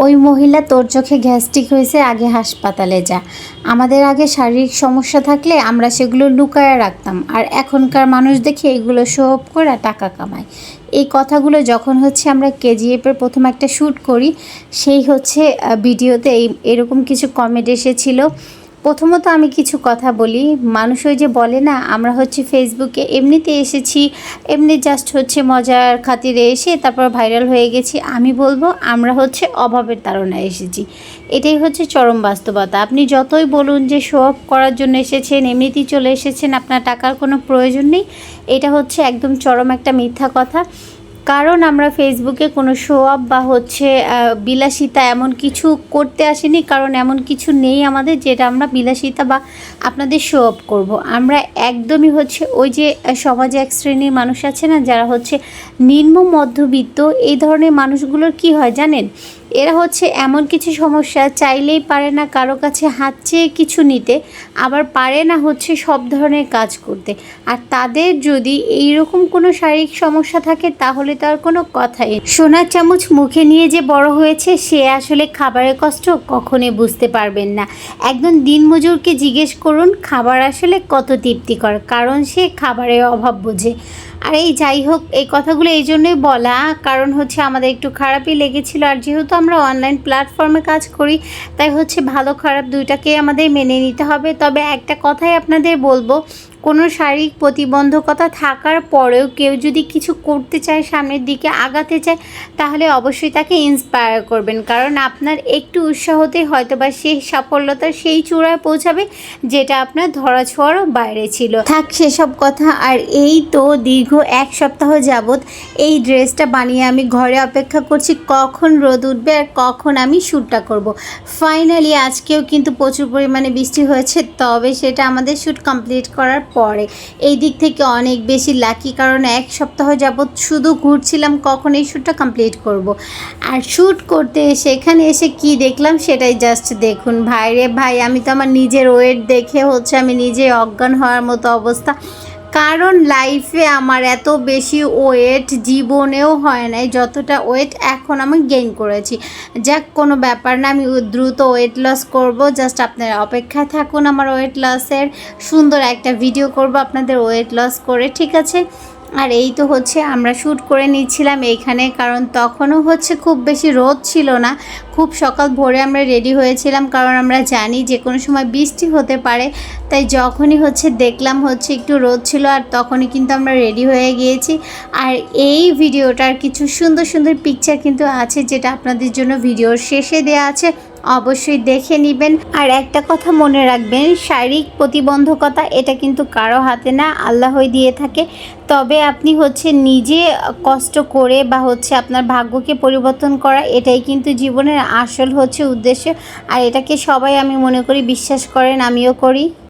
ওই মহিলা তোর চোখে গ্যাস্ট্রিক হয়েছে, আগে হাসপাতালে যা। আমাদের আগে শারীরিক সমস্যা থাকলে আমরা সেগুলো লুকায় রাখতাম। আর এখনকার মানুষ দেখে এগুলো সব করে টাকা কামায়। এই কথাগুলো যখন হচ্ছে আমরা কেজিএফের প্রথম একটা শ্যুট করি, সেই হচ্ছে ভিডিওতে এই, এরকম কিছু কমেন্ট এসেছিল। প্রথমত আমি কিছু কথা বলি। মানুষ ওই যে বলে না, আমরা হচ্ছে ফেসবুকে এমনিতে এসেছি, এমনি জাস্ট হচ্ছে মজার খাতিরে এসে তারপর ভাইরাল হয়ে গেছি। আমি বলব, আমরা হচ্ছে অভাবের তাড়নায় এসেছি। এটাই হচ্ছে চরম বাস্তবতা। আপনি যতই বলুন যে শো অফ করার জন্য এসেছেন, এমনিতেই চলে এসেছেন, আপনার টাকার কোনো প্রয়োজন নেই। এটা হচ্ছে একদম চরম একটা মিথ্যা কথা। কারণ আমরা ফেসবুকে কোনো শো আপ বা হচ্ছে বিলাসিতা এমন কিছু করতে আসিনি, কারণ এমন কিছু নেই আমাদের যেটা আমরা বিলাসিতা বা আপনাদের শো আপ করব। আমরা একদমই হচ্ছে ওই যে সমাজে এক শ্রেণির মানুষ আছে না, যারা হচ্ছে নিম্ন মধ্যবিত্ত, এই ধরনের মানুষগুলোর কি হয় জানেন? এরা হচ্ছে এমন কিছু সমস্যা, চাইলেই পারে না কারও কাছে হাত চেয়ে কিছু নিতে, আবার পারে না হচ্ছে সব ধরনের কাজ করতে। আর তাদের যদি এইরকম কোনো শারীরিক সমস্যা থাকে, তাহলে তার কোনো কথাই। সোনার চামচ মুখে নিয়ে যে বড় হয়েছে, সে আসলে খাবারের কষ্ট কখনোই বুঝতে পারবেন না। একদম দিনমজুরকে জিজ্ঞেস করুন, খাবার আসলে কত তৃপ্তিকর, কারণ সে খাবারের অভাব বোঝে। আর এই যাই হোক, এই কথাগুলো এই জন্যই বলা। কারণ হচ্ছে আমাদের একটু খারাপই লেগেছিল। আর যেহেতু আমরা অনলাইন প্ল্যাটফর্মে কাজ করি, তাই হচ্ছে ভালো খারাপ দুইটাকেই আমাদের মেনে নিতে হবে। তবে একটা কথাই আপনাদের বলব কোনো শারীরিক প্রতিবন্ধকতা থাকার পরেও কেউ যদি কিছু করতে চায়, সামনের দিকে আগাতে চায়, তাহলে অবশ্যই তাকে ইন্সপায়ার করবেন। কারণ আপনার একটু উৎসাহতে হয়তো বা সেই সাফল্যতার সেই চূড়ায় পৌঁছাবে যেটা আপনার ধরা ছোঁয়ারও বাইরে ছিল। থাক সেসব কথা। আর এই তো দীর্ঘ এক সপ্তাহ যাবৎ এই ড্রেসটা বানিয়ে আমি ঘরে অপেক্ষা করছি, কখন রোদ উঠবে আর কখন আমি শ্যুটটা করব। ফাইনালি আজকেও কিন্তু প্রচুর পরিমাণে বৃষ্টি হয়েছে, তবে সেটা আমাদের শ্যুট কমপ্লিট করার পরে। এই দিক থেকে অনেক বেশি লাকি কারণ এক সপ্তাহ যাবৎ শুধু ঘুরছিলাম, কখন এই শ্যুটটা কমপ্লিট করব। আর শ্যুট করতে এসে, এখানে এসে কি দেখলাম সেটাই জাস্ট দেখুন। ভাইরে ভাই, আমি তো আমার নিজের ওয়েট দেখে হচ্ছে আমি নিজে অজ্ঞান হওয়ার মতো অবস্থা। কারণ লাইফে আমার এত বেশি ওয়েট জীবনেও হয় নাই, যতটা ওয়েট এখন আমি গেইন করেছি। যাক, কোনো ব্যাপার না, আমি দ্রুত ওয়েট লস করব। জাস্ট আপনারা অপেক্ষায় থাকুন আমার ওয়েট লসের সুন্দর একটা ভিডিও করব আপনাদের ওয়েট লস করে, ঠিক আছে? আর এই তো হচ্ছে আমরা শ্যুট করে নিচ্ছিলাম এইখানে, কারণ তখনও হচ্ছে খুব বেশি রোদ ছিল না। খুব সকাল ভোরে আমরা রেডি হয়েছিলাম, কারণ আমরা জানি যে কোনো সময় বৃষ্টি হতে পারে। তাই যখনই হচ্ছে দেখলাম হচ্ছে একটু রোদ ছিল, আর তখনই কিন্তু আমরা রেডি হয়ে গিয়েছি। আর এই ভিডিওটার কিছু সুন্দর সুন্দর পিকচার কিন্তু আছে, যেটা আপনাদের জন্য ভিডিওর শেষে দেওয়া আছে। অবশ্যই দেখে নেবেন। আর একটা কথা মনে রাখবেন, শারীরিক প্রতিবন্ধকতা এটা কিন্তু কারও হাতে না, আল্লাহই দিয়ে থাকে। তবে আপনি হচ্ছে নিজে কষ্ট করে বা হচ্ছে আপনার ভাগ্যকে পরিবর্তন করা, এটাই কিন্তু জীবনের আসল হচ্ছে উদ্দেশ্য। আর এটাকে সবাই আমি মনে করি বিশ্বাস করেন, আমিও করি।